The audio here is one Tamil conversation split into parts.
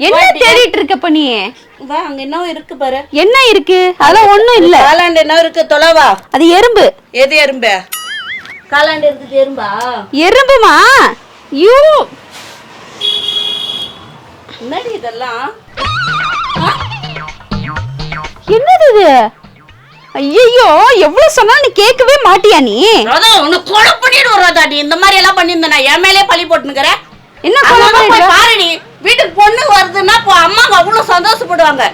என்ன தேடிட்டு இருக்க இப்ப நீ? வா அங்க என்ன இருக்கு பாரு. என்ன இருக்கு? அதெல்லாம் ஒண்ணும் இல்ல. காலாண்டு என்ன இருக்கு? தொலைவா அது எறும்பு. எது எறும்பு? காலாண்டு இருக்குது எறும்பா? எறும்புமா? யூ. என்னடி இதெல்லாம்? என்னது இது? ஐயோ எவ்வளவு சொன்னாலும் நீ கேட்கவே மாட்டியா நீ? அதான் உன்னை கொலை பண்ணிட்டு வராதா நீ இந்த மாதிரி எல்லாம் பண்ணியிருந்தா என் மேலே பழி போட்டுனுக்குற என்ன கொலை? பாரு நீ. வருதுன்னா இப்போ அம்மாங்க அவ்வளோ சந்தோஷப்படுவாங்க.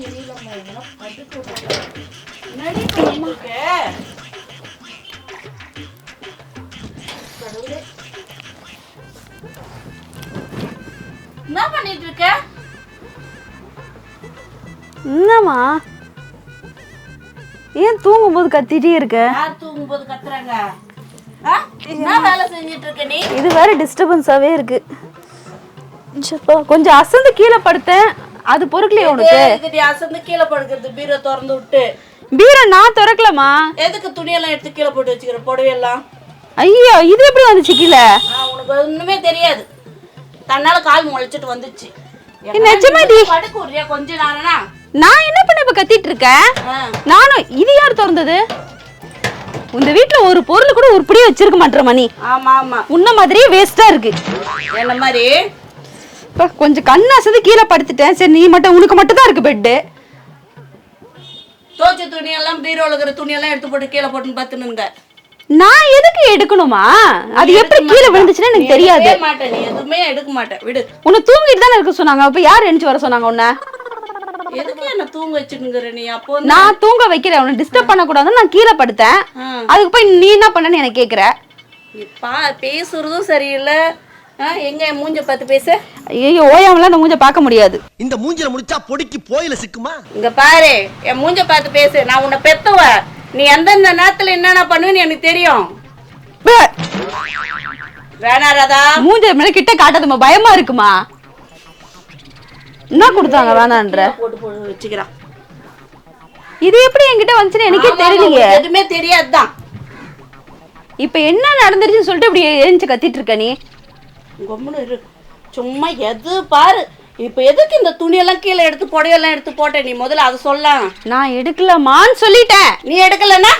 என்னடி பண்ணிட்டு இருக்க? கடவுளே. என்ன பண்ணிட்டு இருக்க? என்னம்மா? ஏன் தூங்கும்போது கத்திட்டே இருக்க? யார் தூங்கும்போது கத்துறாங்க? ஆ? என்ன வேலை செஞ்சிட்டு இருக்க நீ? இது வேற டிஸ்டர்பன்ஸாவே இருக்கு. கொஞ்சம் அசந்து கீழே படுத்தேன். அது பொறுக்கலையே உனக்கு? அசந்து கீழே படுக்கிறது பீரோ திறந்து விட்டு. பீரை நான் திறக்கலமா எதுக்கு துணியெல்லாம் எடுத்து கீழே போட்டு வச்சுக்கிற புடவையெல்லாம்? ஐயோ இது எப்படி வந்துச்சு கீழே? உனக்கு ஒண்ணுமே தெரியாது. தன்னால கால் முளைச்சிட்டு வந்துச்சு. நிஜமாடி? படுக்க விடுறியா கொஞ்ச நேரம்னா நான் என்ன பண்ண இப்ப கத்திட்டு இருக்கேன். நானும் இது யார் திறந்தது? உங்க வீட்ல ஒரு பொருள் கூட உருப்படியா வச்சிருக்க மாட்டேற மணி ஆமா ஆமா. உன்ன மாதிரியே வேஸ்டா இருக்கு. என்ன மாதிரி? அப்பா, கொஞ்சம் கண்ணு அசந்து கீழே படுத்துட்டேன். சரி நீ மட்டும் உனக்கு மட்டும் தான் இருக்கு பெட்டு தோச்ச துணியெல்லாம் பீரோல இருக்கிற துணியெல்லாம் எடுத்து போட்டு கீழே போட்டுன்னு பார்த்துனுங்க நான் எதுக்கு எடுக்கணுமா? அது எப்படி கீழே விழுந்துச்சுன்னு எனக்கு தெரியாது. மாட்டேன் நீ எதுவுமே எடுக்க மாட்டேன் விடு. உன்னை தூங்கிட்டு தானே இருக்க சொன்னாங்க. அப்ப யார் எழுந்து வர சொன்னாங்க உன்னை? எதுக்கு என்ன தூங்க வச்சுனுங்கிற நீ? அப்போ நான் தூங்க வைக்கிறேன். உன்னை டிஸ்டர்ப் பண்ணக்கூடாதுன்னு நான் கீழே படுத்தேன். அதுக்கு போய் நீ என்ன பண்ணன்னு எனக்கு கேக்குற. பா பேசுறதும் சரியில்லை. எங்க மூஞ்ச பார்த்து பேசு. ஐயோ ஓயாமலாம் அந்த மூஞ்ச பார்க்க முடியாது. இந்த மூஞ்சில முடிச்சா பொடிக்கு போயில சிக்குமா? இங்க பாரு என் மூஞ்ச பார்த்து பேசு. நான் உன்னை பெத்தவ. நீ எந்தெந்த நேரத்துல என்னென்ன பண்ணுவேன்னு எனக்கு தெரியும். வேணா ராதா. மூஞ்ச மேல கிட்ட காட்டாதம்மா பயமா இருக்குமா? என்ன கொடுத்தாங்க வேணான்ற? போட்டு போட்டு வச்சுக்கிறான். இது எப்படி என்கிட்ட வந்துச்சுன்னு எனக்கே தெரியலையே. எதுவுமே தெரியாதுதான். இப்ப என்ன நடந்துருச்சுன்னு சொல்லிட்டு இப்படி எழுந்து கத்திட்டு இருக்க நீ? கம்முனு இரு. சும்மா எது பாரு. இப்ப எதுக்கு இந்த துணியெல்லாம் கீழே எடுத்து புடையெல்லாம் எடுத்து போட்ட? நீ முதல்ல அதை சொல்லலாம் நான் எடுக்கலமான்னு சொல்லிட்டேன். நீ எடுக்கலன்னா?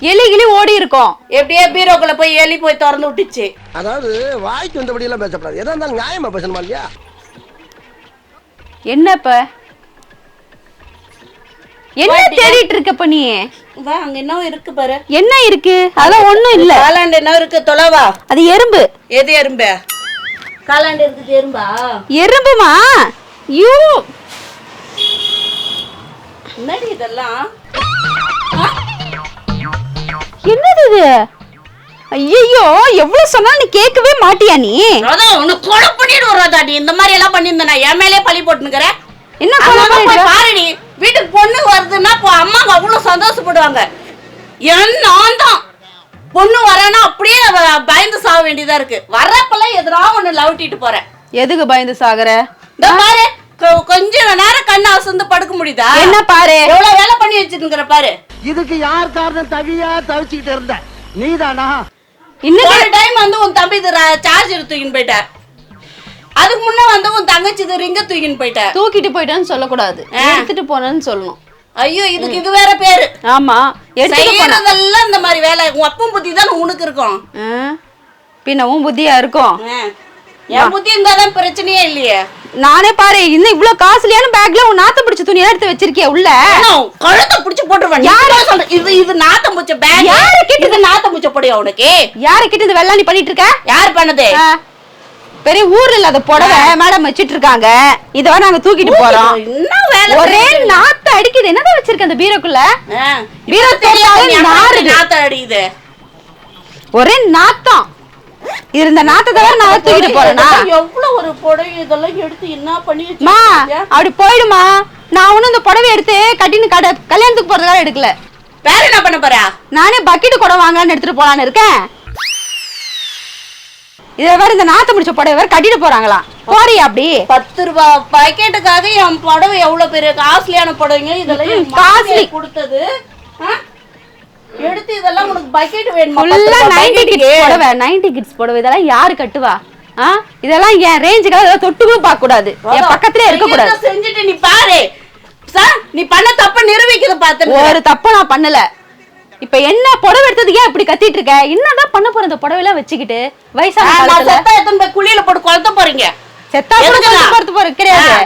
எலி கிளி ஓடி இருக்கோம். எப்படியே பீரோக்குள்ள போய் எலி போய் திறந்து விட்டுச்சு. அதாவது வாய்க்கு வந்தபடி எல்லாம் பேசப்படாது. எதா இருந்தாலும் நியாயமா பேசணுமா இல்லையா? என்ன இப்ப என்ன தேடிட்டு இருக்க இப்ப நீ வா அங்க என்ன இருக்கு பாரு. என்ன இருக்கு? அதெல்லாம் ஒண்ணும் இல்ல. காலாண்டு என்ன இருக்கு? தொலைவா அது எறும்பு. எது எறும்பு? காலாண்டு இருக்குது எறும்பா? எறும்புமா? யூ. என்னடி இதெல்லாம்? என்னது இது? ஐயோ எவ்வளவு சொன்னாலும் நீ கேட்கவே மாட்டியா நீ? அதான் உன்னை கொலை பண்ணிட்டு வராதா நீ இந்த மாதிரி எல்லாம் பண்ணியிருந்தா என் மேலே பழி போட்டுனுக்குற என்ன கொலை அம்மா பண்ணிட்டு போய் வா? பாரு நீ வீட்டுக்கு பொண்ணு வருதுன்னா இப்போ அம்மாங்க சந்தோஷப்படுவாங்க என் நான் தான் பொண்ணு வரேன்னா அப்படியே பயந்து சாக வேண்டியதா இருக்கு. வர்றப்பெல்லாம் எதிரா ஒண்ணு லவட்டிட்டு போறேன். எதுக்கு பயந்து சாகுற? இந்த பாரு கொஞ்ச நேரம் கண்ணு அசந்து படுக்க முடியுதா? என்ன பாரு? எவ்வளவு வேலை பண்ணி வச்சிருக்கிற பாரு. இதுக்கு யார் காரணம்? தவியா தவிச்சுக்கிட்டு இருந்த. நீதானா? இன்னும் ஒரு டைம் வந்து உன் தம்பி இது சார்ஜ் தூக்கின்னு போயிட்ட அதுக்கு முன்ன வந்து உன் தங்கச்சி இது ரிங்க தூக்கின்னு போயிட்ட தூக்கிட்டு போயிட்டான்னு சொல்லக்கூடாது. எடுத்துட்டு போனேன்னு சொல்லணும். ஐயோ இதுக்கு இது வேற பேரு. ஆமா செய்யறதெல்லாம் இந்த மாதிரி வேலை. உன் அப்பன் புத்தி தானே உனக்கு இருக்கும். ஆ, பின்ன உன் புத்தியா இருக்கும். என் புத்தி இருந்தாதான் பிரச்சனையே இல்லையே. நானே பாரு இன்னும் இவ்வளவு காஸ்ட்லியான பேக்ல உன் நாத்த பிடிச்ச துணி எடுத்து வச்சிருக்கிய உள்ள. கழுத்தை புடிச்சு போட்டுருவேன். யாரா? சொல்ற? இது இது நாத்தம் பூச்ச பேக் யாரு இது நாத்தம் பூச்ச பொடியா உனக்கு? யாரு கிட்ட இது வெள்ளாணி பண்ணிட்டு இருக்க? யார் பண்ணது? பெரிய ஊர்ல இல்லாத புடவை மேடம் வச்சிட்டு இருக்காங்க. இத நாங்க தூக்கிட்டு போறோம். என்ன வேலை ஒரே நாத்த அடிக்குது. என்னதான் அந்த பீரோக்குள்ள? பீரோ தெரியாத திறந்தாலே நீ அம்மா நாறுது. நாத்தம் அடிக்குது. ஒரே நாத்தம். இருந்த நாத்தத்தை வேற நான் தூக்கிட்டு போறேனா? எவ்வளவு ஒரு புடவை இதெல்லாம் எடுத்து என்ன பண்ணி மா? அப்படி போயிடுமா. நான் ஒன்னும் இந்த புடவை எடுத்து கட்டின்னு கடை கல்யாணத்துக்கு போறதுக்காக எடுக்கல. வேற என்ன பண்ண போறா? நானே பக்கெட் குடம் வாங்கலாம்னு எடுத்துட்டு போலான்னு இருக்கேன். இதை வேற இந்த நாத்த முடிச்ச புடவை வேற கட்டிட்டு போறாங்களாம் போறியா அப்படி. பத்து ரூபா பாக்கெட்டுக்காக என் புடவை எவ்வளவு பெரிய காஸ்ட்லியான புடவைங்க? இதெல்லாம். மாமியார் கொடுத்தது? எடுத்து இதெல்லாம் உனக்கு பக்கெட் வேணுமா? பத்து ஃபுல்லா ரூபா நைன்டி bucket கிட்ஸ் க்கு? புடவை நைன்டி கிட்ஸ் புடவை. இதெல்லாம் யாரு கட்டுவா? ஆ? இதெல்லாம் என் ரேஞ்சுக்காக இதெல்லாம் தொட்டு கூட பார்க்க கூடாது. என் பக்கத்துலயே இருக்க கூடாது. செஞ்சுட்டு நீ பாரு. சார் நீ பண்ண தப்ப நிரூபிக்கிறது பார்த்து ஒரு தப்பு நான் பண்ணல. இப்ப என்ன புடவை எடுத்ததுக்கு ஏன் இப்படி கத்திட்டு இருக்க? என்னதான் பண்ண போற இந்த புடவை எல்லாம் வச்சுக்கிட்டு? வயசான காலத்துல? செத்தா எத்தனை போய் குழியில போட்டு கொளுத்த போறீங்க? செத்தா கூட போறது போற கிடையாது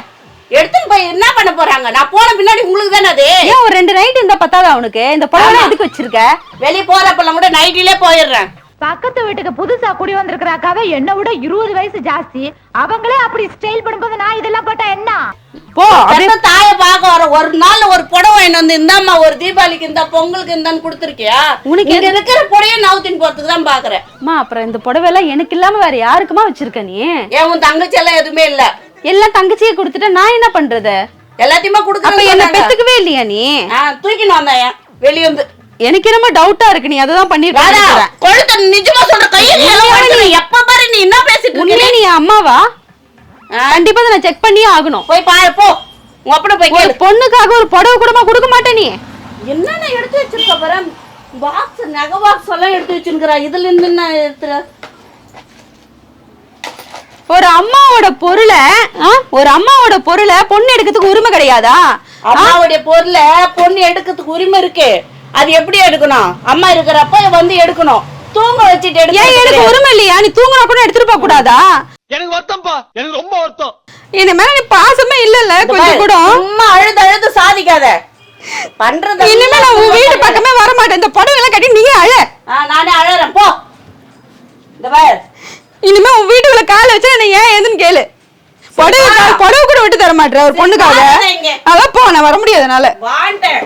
எடுத்துன்னு போய் என்ன பண்ண போறாங்க? நான் போன பின்னாடி உங்களுக்கு தானே அது? ஏன் ஒரு ரெண்டு நைட் இருந்தா பத்தாதா அவனுக்கு? இந்த புடவை எதுக்கு வச்சிருக்க? வெளிய போறப்பெல்லாம் கூட நைட்டிலே போயிடுறேன். பக்கத்து வீட்டுக்கு புதுசா குடி வந்திருக்கிற அக்காவை என்னை விட இருபது வயசு ஜாஸ்தி. அவங்களே அப்படி ஸ்டைல் பண்ணும்போது நான் இதெல்லாம் போட்டா என்ன? போ அப்படியே தாய பார்க்க வர ஒரு நாள் ஒரு புடவை வாங்கிட்டு வந்து இந்தாம்மா ஒரு தீபாவளிக்கு இந்த பொங்கலுக்கு இந்தான்னு கொடுத்துருக்கியா? உனக்கு இங்க இருக்கிற புடவைய நவுத்தின்னு போறதுக்கு தான் பாக்குறேன். அம்மா அப்புறம் இந்த புடவை எல்லாம் எனக்கு இல்லாம வேற யாருக்குமா வச்சிருக்க நீ? ஏன் உன் தங்கச்சி எல்லாம் எதுவுமே இல்ல. எல்லாம் தங்கச்சியை கொடுத்துட்டு நான் என்ன பண்றது? எல்லாத்தையுமே அப்ப கொடுக்க என்ன பெத்துக்கவே இல்லையா நீ? தூக்கின்னு வந்தேன். வெளிய வந்து எனக்கு என்னமோ டவுட்டா இருக்கு. நீ அததான் ராதா பண்ணிருக்க கொழுத்த நிஜமா சொல்ற கையில. எப்ப பாரு நீ என்ன பேசிட்டு இருக்க நீ அம்மாவா? கண்டிப்பா நான் செக் பண்ணியே ஆகணும். போய் பாரு போ. உன் அப்பனை போய் கேளு. பொண்ணுக்காக ஒரு புடவை கூடமா கொடுக்க மாட்டே நீ. என்னென்ன எடுத்து வச்சிருக்க பாரு? பாக்ஸ் நகை பாக்ஸ் எல்லாம் எடுத்து வச்சிருக்கிறா. இதுல இருந்து என்ன எடுத்துற? ஒரு அம்மாவோட பொருளை ஒரு அம்மாவோட பொருளை பொண்ணு எடுக்கிறதுக்கு உரிமை கிடையாதா? அம்மாவுடைய பொருளை பொண்ணு எடுக்கிறதுக்கு உரிமை இருக்கு. அது எப்படி எடுக்கணும்? அம்மா இருக்கிறப்ப வந்து எடுக்கணும். தூங்க வச்சுட்டு ஏன் எனக்கு உரிமை இல்லையா? நீ தூங்குனா கூட எடுத்துட்டு போக கூடாதா? எனக்கு வருத்தம்ப்பா. எனக்கு ரொம்ப வருத்தம். என்ன மேல நீ பாசமே இல்லல்ல? கொஞ்சம் கூட. சும்மா அழுது அழுது சாதிக்காத. பண்றது இனிமே நான் உன் வீடு பக்கமே வர மாட்டேன். இந்த புடவை எல்லாம் கட்டி நீயே அழ. நானே அழறேன். போ. இந்த பார். இனிமே உன் வீட்டுக்குள்ள கால வச்சு என்ன ஏன் ஏதுன்னு கேளு. புடவை புடவை கூட விட்டு தர மாட்டேற ஒரு பொண்ணுக்காக. அதான் போ நான் வர முடியாது என்னால வாண்டேன்.